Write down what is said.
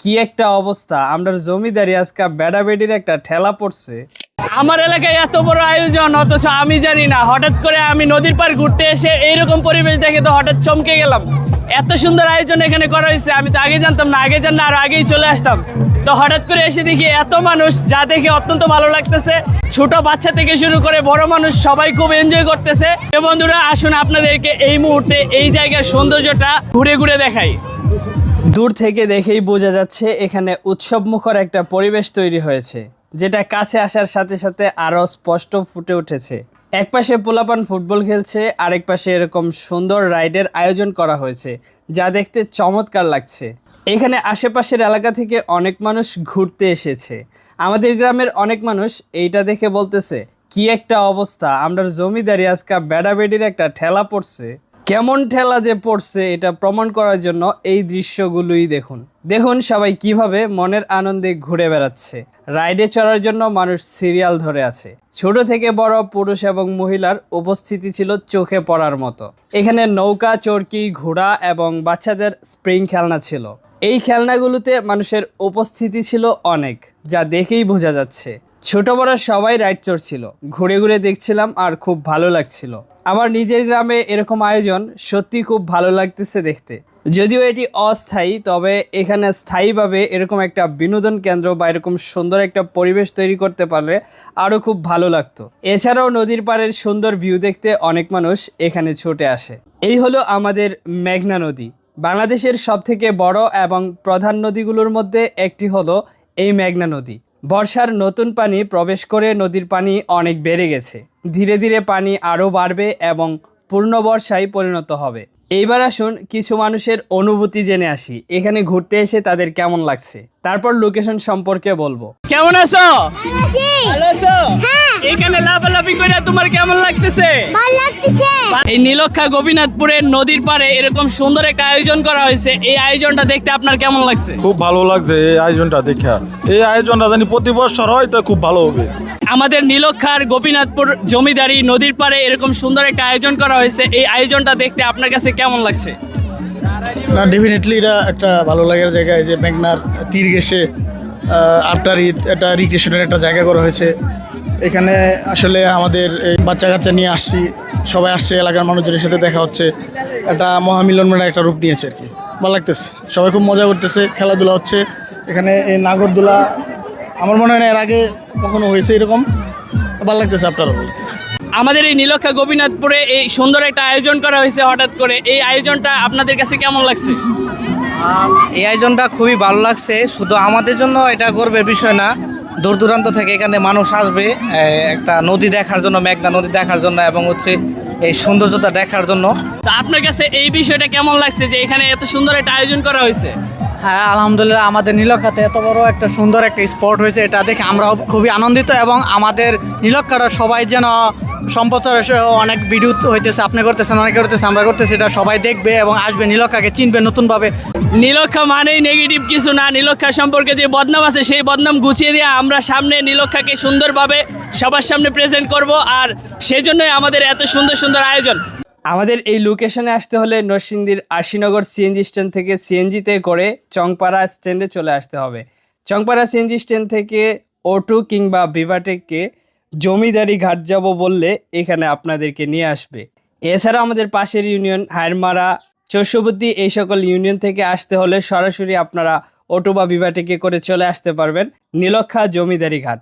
কি একটা অবস্থা? আমরা জমিদারি আজকে বেড়াবেড়ির একটা ঠেলা পড়ছে। আমার এলাকায় এত বড় আয়োজন, অথচ আমি জানি না। হঠাৎ করে আমি নদীর পার ঘুরতে এসে এইরকম পরিবেশ দেখে তো হঠাৎ চমকে গেলাম। এত সুন্দর আয়োজন এখানে করা হয়েছে, আমি তো আগে জানতাম না, আগে জান না আর আগেই চলে আসতাম। তো হঠাৎ করে এসে দেখি এত মানুষ, যা দেখে অত্যন্ত ভালো লাগতেছে। ছোট বাচ্চা থেকে শুরু করে বড় মানুষ সবাই খুব এনজয় করতেছে। বন্ধুরা, আসুন আপনাদেরকে এই মুহূর্তে এই জায়গার সৌন্দর্যটা ঘুরে ঘুরে দেখাই। দূর থেকে দেখেই বোঝা যাচ্ছে এখানে উৎসবমুখর একটা পরিবেশ তৈরি হয়েছে, যেটা কাছে আসার সাথে সাথে আরও স্পষ্ট ফুটে উঠেছে। এক পাশে পোলাপান ফুটবল খেলছে, আরেক পাশে এরকম সুন্দর রাইডের আয়োজন করা হয়েছে, যা দেখতে চমৎকার লাগছে। এখানে আশেপাশের এলাকা থেকে অনেক মানুষ ঘুরতে এসেছে। আমাদের গ্রামের অনেক মানুষ এইটা দেখে বলতেছে, কি একটা অবস্থা, আমরা জমিদারি আজকে বেড়াবেড়ির একটা ঠেলা পড়ছে। কেমন ঠেলা যে পড়ছে এটা প্রমাণ করার জন্য এই দৃশ্যগুলোই দেখুন। দেখুন সবাই কীভাবে মনের আনন্দে ঘুরে বেড়াচ্ছে। রাইডে চড়ার জন্য মানুষ সিরিয়াল ধরে আছে। ছোট থেকে বড় পুরুষ এবং মহিলার উপস্থিতি ছিল চোখে পড়ার মতো। এখানে নৌকা, চরকি, ঘোড়া এবং বাচ্চাদের স্প্রিং খেলনা ছিল। এই খেলনাগুলোতে মানুষের উপস্থিতি ছিল অনেক, যা দেখেই বোঝা যাচ্ছে। ছোট বড় সবাই রাইড চড়ছিল। ঘুরে ঘুরে দেখছিলাম আর খুব ভালো লাগছিল। আমার নিজের গ্রামে এরকম আয়োজন সত্যি খুব ভালো লাগতেছে দেখতে। যদিও এটি অস্থায়ী, তবে এখানে স্থায়ীভাবে এরকম একটা বিনোদন কেন্দ্র বা এরকম সুন্দর একটা পরিবেশ তৈরি করতে পারলে আরও খুব ভালো লাগতো। এছাড়াও নদীর পাড়ের সুন্দর ভিউ দেখতে অনেক মানুষ এখানে ছুটে আসে। এই হলো আমাদের মেঘনা নদী। বাংলাদেশের সবথেকে বড় এবং প্রধান নদীগুলোর মধ্যে একটি হলো এই মেঘনা নদী। বর্ষার নতুন পানি প্রবেশ করে নদীর পানি অনেক বেড়ে গেছে। ধীরে ধীরে পানি আরও বাড়বে এবং পূর্ণ বর্ষায় পরিণত হবে। এইবার আসুন কিছু মানুষের অনুভূতি জেনে আসি। এখানে ঘুরতে এসে তাদের কেমন লাগছে? তারপর লোকেশন সম্পর্কে বলব। কেমন আছো। ভালো আছো? হ্যাঁ। এখানে লাফালাফি করে তোমার কেমন লাগতেছে? ভালো লাগতেছে। এই নীলক্ষা গোপীনাথপুরের নদীর পাড়ে এরকম সুন্দর একটা আয়োজন করা হয়েছে। এই আয়োজনটা দেখতে আপনার কেমন লাগছে? খুব ভালো লাগছে এই আয়োজনটা দেখা। এই আয়োজনটা জানি প্রতি বছর হয় তো খুব ভালো হবে। আমাদের নীলক্ষার গোপীনাথপুর জমিদারি নদীর পাড়ে এরকম সুন্দর একটা আয়োজন করা হয়েছে। এই আয়োজনটা দেখতে আপনার কাছে কেমন লাগছে? না ডেফিনেটলি এটা একটা ভালো লাগার জায়গা যে মেঘনার তীর ঘেসে আফটার ঈদ একটা রিক্রিয়েশনের একটা জায়গা করা হয়েছে। এখানে আসলে আমাদের এই বাচ্চা কাচ্চা নিয়ে আসছি, সবাই আসছে, এলাকার মানুষজনের সাথে দেখা হচ্ছে। একটা মহামিলনের একটা রূপ নিয়েছে আর কি। ভালো লাগতেছে। সবাই খুব মজা করতেছে, খেলাধুলা হচ্ছে। এখানে এই নাগরদোলা, আমার মনে হয় না এর আগে কখনো হয়েছে এরকম। ভালো লাগতেছে আপনার আমাদের এই নীলক্ষা গোপীনাথপুরে এই সুন্দর একটা আয়োজন করা হয়েছে হঠাৎ করে। এই আয়োজনটা আপনাদের কাছে কেমন লাগছে? এই আয়োজনটা খুবই ভালো লাগছে। শুধু আমাদের জন্য এটা গর্বের বিষয় না দূর দূরান্ত থেকে এখানে মানুষ আসবে একটা নদী দেখার জন্য মেঘনা নদী দেখার জন্য এবং হচ্ছে এই সৌন্দর্যতা দেখার জন্য। তো আপনার কাছে এই বিষয়টা কেমন লাগছে যে এখানে এত সুন্দর একটা আয়োজন করা হয়েছে? হ্যাঁ আলহামদুলিল্লাহ আমাদের নীলক্ষাতে এত বড় একটা সুন্দর একটা স্পট হয়েছে এটা দেখে আমরাও খুবই আনন্দিত এবং আমাদের নীলক্ষাটা সবাই যেন সম্প্রচার অনেক ভিডিও হইতেছে, আপনি করতেছেন, অনেকে করতেছে, আমরা করতেছি, এটা সবাই দেখবে এবং আসবে। নীলক্ষাকে চিনবে নতুনভাবে। নীলক্ষা মানেই নেগেটিভ কিছু না, নীলক্ষা সম্পর্কে যে বদনাম আছে, সেই বদনাম গুছিয়ে দিয়ে আমরা সামনে নীলক্ষাকে সুন্দরভাবে সবার সামনে প্রেজেন্ট করব আর সেই জন্যই আমাদের এত সুন্দর সুন্দর আয়োজন। আমাদের এই লোকেশনে আসতে হলে নরসিংদীর আশিনগর সিএনজি স্ট্যান্ড থেকে সিএনজিতে করে চংপাড়া স্ট্যান্ডে চলে আসতে হবে। চংপাড়া সিএনজি স্ট্যান্ড থেকে অটো কিংবা বিভাটেককে জমিদারি ঘাট যাব বললে এখানে আপনাদেরকে নিয়ে আসবে। এছাড়া আমাদের পাশের ইউনিয়ন হায়রমারা চৌষবতী এই সকল ইউনিয়ন থেকে আসতে হলে সরাসরি আপনারা অটো বা বিভাটিকে করে চলে আসতে পারবেন। নীলক্ষা জমিদারি ঘাট।